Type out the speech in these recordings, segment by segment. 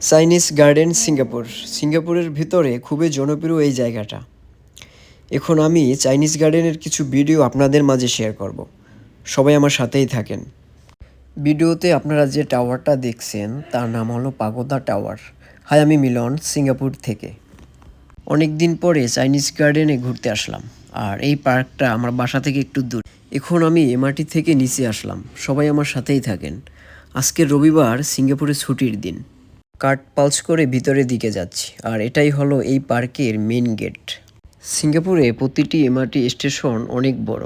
Chinese garden Singapore. সিঙ্গাপুরের ভিতরে খুবই জনপ্রিয় এই জায়গাটা। এখন আমি চাইনিজ গার্ডেনের কিছু ভিডিও আপনাদের মাঝে শেয়ার করব। সবাই আমার সাথেই থাকেন। ভিডিওতে আপনারা যে টাওয়ারটা দেখছেন, তার নাম হলো পাগোদা টাওয়ার। হাই, আমি মিলন, সিঙ্গাপুর থেকে। অনেক দিন পরে চাইনিজ গার্ডেনে ঘুরতে আসলাম। আর এই পার্কটা আমার বাসা থেকে একটু দূর। এখন আমি এমআরটি থেকে নিচে আসলাম। সবাই আমার সাথেই থাকেন। আজকে রবিবার, সিঙ্গাপুরে ছুটির দিন। কার্ট পালস করে ভিতরের দিকে যাচ্ছি। আর এটাই হলো এই পার্কের মেন গেট। সিঙ্গাপুরে প্রতিটি এমআরটি স্টেশন অনেক বড়।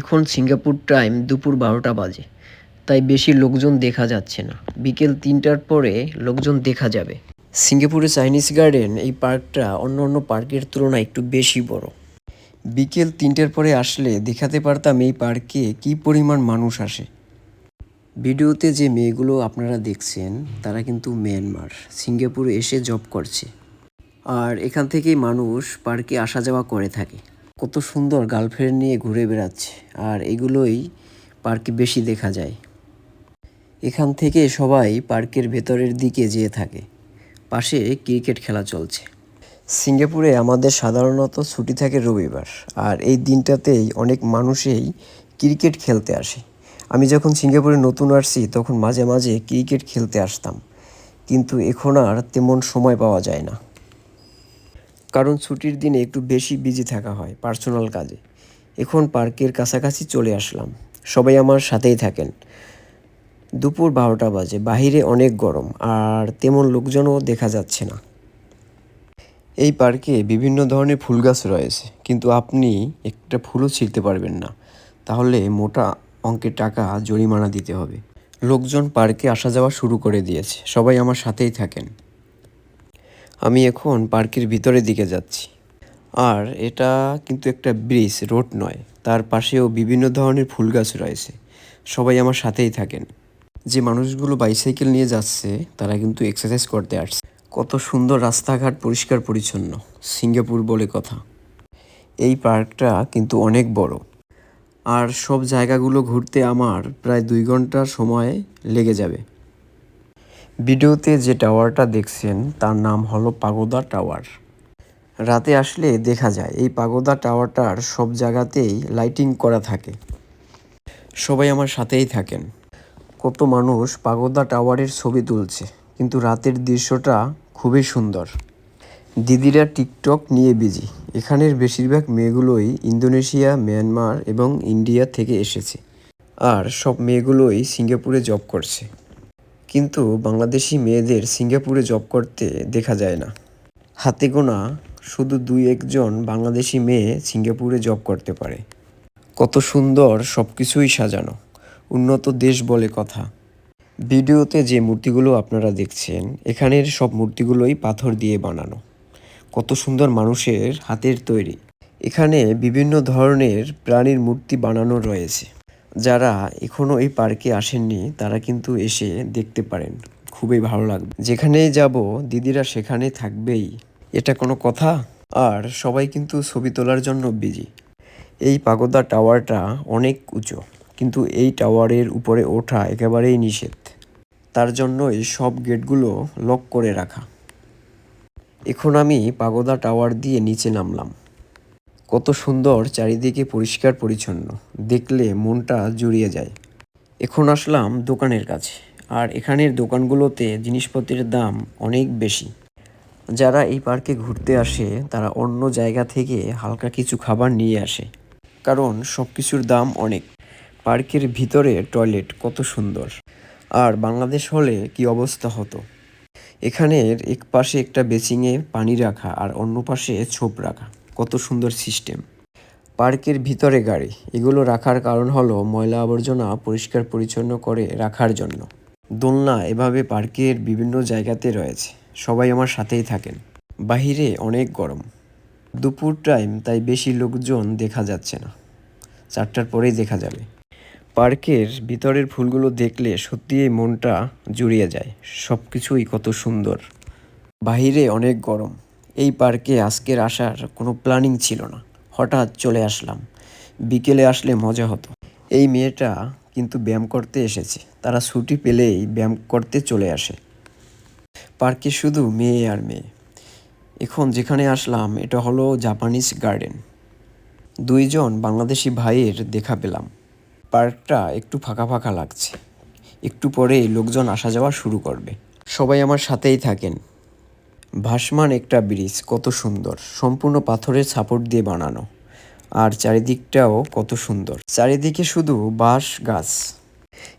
এখন সিঙ্গাপুর টাইম দুপুর বারোটা বাজে। তাই বেশি লোকজন দেখা যাচ্ছে না। বিকেল তিনটার পরে লোকজন দেখা যাবে। সিঙ্গাপুরে চাইনিজ গার্ডেন এই পার্কটা অন্য অন্য পার্কের তুলনায় একটু বেশি বড়। বিকেল তিনটের পরে আসলে দেখাতে পারতাম এই পার্কে কি পরিমাণ মানুষ আসে। ভিডিওতে যে মেয়েগুলো আপনারা দেখছেন, তারা কিন্তু মিয়ানমার। সিঙ্গাপুরে এসে জব করছে। আর এখান থেকেই মানুষ পার্কে আসা যাওয়া করে থাকে। কত সুন্দর গার্লফ্রেন্ড নিয়ে ঘুরে বেড়াচ্ছে। আর এগুলোই পার্কে বেশি দেখা যায়। এখান থেকে সবাই পার্কের ভেতরের দিকে যেয়ে থাকে। পাশে ক্রিকেট খেলা চলছে। সিঙ্গাপুরে আমাদের সাধারণত ছুটি থাকে রবিবার। আর এই দিনটাতেই অনেক মানুষই ক্রিকেট খেলতে আসে। আমি যখন সিঙ্গাপুরে নতুন আসছি, তখন মাঝে মাঝে ক্রিকেট খেলতে আসতাম। কিন্তু এখন আর তেমন সময় পাওয়া যায় না। কারণ ছুটির দিনে একটু বেশি বিজি থাকা হয় পার্সোনাল কাজে। এখন পার্কের কাছাকাছি চলে আসলাম। সবাই আমার সাথেই থাকেন। দুপুর বারোটা বাজে, বাহিরে অনেক গরম, আর তেমন লোকজনও দেখা যাচ্ছে না। এই পার্কে বিভিন্ন ধরনের ফুল গাছ রয়েছে, কিন্তু আপনি একটা ফুলও ছিঁড়তে পারবেন না। তাহলে মোটা অঙ্কের টাকা জরিমানা দিতে হবে। লোকজন পার্কে আসা যাওয়া শুরু করে দিয়েছে। সবাই আমার সাথেই থাকেন। আমি এখন পার্কের ভিতরের দিকে যাচ্ছি। আর এটা কিন্তু একটা ব্রিজ, রোড নয়। তার পাশেও বিভিন্ন ধরনের ফুল গাছ রয়েছে। সবাই আমার সাথেই থাকেন। যে মানুষগুলো বাইসাইকেল নিয়ে যাচ্ছে, তারা কিন্তু এক্সারসাইজ করতে আসছে। কত সুন্দর রাস্তাঘাট পরিষ্কার পরিচ্ছন্ন। সিঙ্গাপুর বলে কথা। এই পার্কটা কিন্তু অনেক বড়। আর সব জায়গাগুলো ঘুরতে আমার প্রায় দুই ঘণ্টা সময় লেগে যাবে। ভিডিওতে যে টাওয়ারটা দেখছেন, তার নাম হলো পাগোদা টাওয়ার। রাতে আসলে দেখা যায়, এই পাগোদা টাওয়ারটার সব জায়গাতেই লাইটিং করা থাকে। সবাই আমার সাথেই থাকেন। কত মানুষ পাগোদা টাওয়ারের ছবি তুলছে, কিন্তু রাতের দৃশ্যটা খুবই সুন্দর। দিদিরা টিকটক নিয়ে বিজি। এখানের বেশিরভাগ মেয়েগুলোই ইন্দোনেশিয়া, মিয়ানমার এবং ইন্ডিয়া থেকে এসেছে। আর সব মেয়েগুলোই সিঙ্গাপুরে জব করছে। কিন্তু বাংলাদেশি মেয়েদের সিঙ্গাপুরে জব করতে দেখা যায় না। হাতে গোনা শুধু দুই একজন বাংলাদেশি মেয়ে সিঙ্গাপুরে জব করতে পারে। কত সুন্দর সব কিছুই সাজানো। উন্নত দেশ বলে কথা। ভিডিওতে যে মূর্তিগুলো আপনারা দেখছেন, এখানের সব মূর্তিগুলোই পাথর দিয়ে বানানো। কত সুন্দর মানুষের হাতের তৈরি। এখানে বিভিন্ন ধরনের প্রাণীর মূর্তি বানানো রয়েছে। যারা এখনও এই পার্কে আসেননি, তারা কিন্তু এসে দেখতে পারেন। খুবই ভালো লাগবে। যেখানেই যাব, দিদিরা সেখানে থাকবেই। এটা কোনো কথা? আর সবাই কিন্তু ছবি তোলার জন্য বিজি এই পাগোদা টাওয়ারটা অনেক উঁচু, কিন্তু এই টাওয়ারের উপরে ওঠা একেবারেই নিষেধ। তার জন্যই সব গেটগুলো লক করে রাখা। এখন আমি পাগোদা টাওয়ার দিয়ে নিচে নামলাম। কত সুন্দর চারিদিকে পরিষ্কার পরিচ্ছন্ন, দেখলে মনটা জুড়িয়ে যায়। এখন আসলাম দোকানের কাছে, আর এখানের দোকানগুলোতে জিনিসপত্রের দাম অনেক বেশি। যারা এই পার্কে ঘুরতে আসে, তারা অন্য জায়গা থেকে হালকা কিছু খাবার নিয়ে আসে, কারণ সব কিছুর দাম অনেক। পার্কের ভিতরে টয়লেট কত সুন্দর। আর বাংলাদেশ হলে কি অবস্থা হতো? এখানের এক পাশে একটা বেসিংয়ে পানি রাখা আর অন্য পাশে ছোপ রাখা। কত সুন্দর সিস্টেম। পার্কের ভিতরে গাড়ি, এগুলো রাখার কারণ হলো ময়লা আবর্জনা পরিষ্কার পরিচ্ছন্ন করে রাখার জন্য। দোলনা এভাবে পার্কের বিভিন্ন জায়গাতে রয়েছে। সবাই আমার সাথেই থাকেন। বাহিরে অনেক গরম। দুপুর টাইম তাই বেশি লোকজন দেখা যাচ্ছে না। চারটার পরেই দেখা যাবে। পার্কের ভিতরের ফুলগুলো দেখলে সত্যিই মনটা জুড়িয়ে যায়। সব কিছুই কত সুন্দর। বাহিরে অনেক গরম। এই পার্কে আজকের আসার কোনো প্ল্যানিং ছিল না। হঠাৎ চলে আসলাম। বিকেলে আসলে মজা হতো। এই মেয়েটা কিন্তু ব্যায়াম করতে এসেছে। তারা ছুটি পেলেই ব্যায়াম করতে চলে আসে। পার্কে শুধু মেয়ে আর মেয়ে। এখন যেখানে আসলাম, এটা হলো জাপানিজ গার্ডেন। দুইজন বাংলাদেশি ভাইয়ের দেখা পেলাম। পার্কটা একটু ফাঁকা ফাঁকা লাগছে। একটু পরে লোকজন আসা যাওয়া শুরু করবে। সবাই আমার সাথেই থাকেন। ভাসমান একটা ব্রিজ, কত সুন্দর। সম্পূর্ণ পাথরের সাপোর্ট দিয়ে বানানো। আর চারিদিকটাও কত সুন্দর। চারিদিকে শুধু বাঁশ গাছ।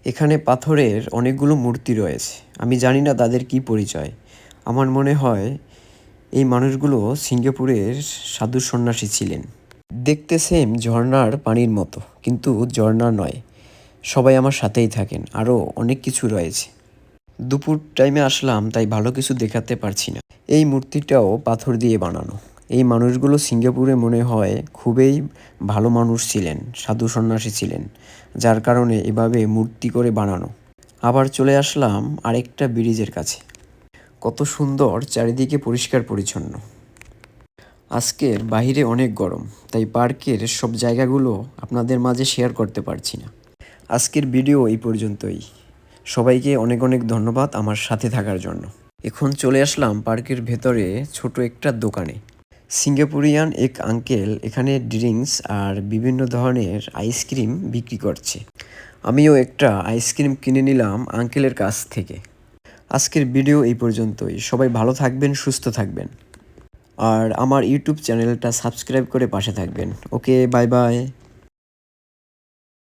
এখানে পাথরের অনেকগুলো মূর্তি রয়েছে। আমি জানি না তাদের কি পরিচয়। আমার মনে হয় এই মানুষগুলো সিঙ্গাপুরের সাধু সন্ন্যাসী ছিলেন। দেখতে সেম ঝর্ণার পানির মতো, কিন্তু ঝর্ণা নয়। সবাই আমার সাথেই থাকেন আরও অনেক কিছু রয়েছে। দুপুর টাইমে আসলাম, তাই ভালো কিছু দেখাতে পারছি না। এই মূর্তিটাও পাথর দিয়ে বানানো। এই মানুষগুলো সিঙ্গাপুরে মনে হয় খুবই ভালো মানুষ ছিলেন, সাধু সন্ন্যাসী ছিলেন, যার কারণে এভাবে মূর্তি করে বানানো। আবার চলে আসলাম আরেকটা ব্রিজের কাছে। কত সুন্দর, চারিদিকে পরিষ্কার পরিচ্ছন্ন আজকের বাইরে অনেক গরম, তাই পার্কের সব জায়গাগুলো আপনাদের মাঝে শেয়ার করতে পারছি না। আজকের ভিডিও এই পর্যন্তই। সবাইকে অনেক অনেক ধন্যবাদ আমার সাথে থাকার জন্য। এখন চলে আসলাম পার্কের ভেতরে ছোট একটা দোকানে। সিঙ্গাপুরিয়ান এক আঙ্কেল এখানে ড্রিঙ্কস আর বিভিন্ন ধরনের আইসক্রিম বিক্রি করছে। আমিও একটা আইসক্রিম কিনে নিলাম আঙ্কেলের কাছ থেকে। আজকের ভিডিও এই পর্যন্তই। সবাই ভালো থাকবেন, সুস্থ থাকবেন। আর আমার ইউটিউব চ্যানেলটা সাবস্ক্রাইব করে পাশে থাকবেন। Okay bye bye.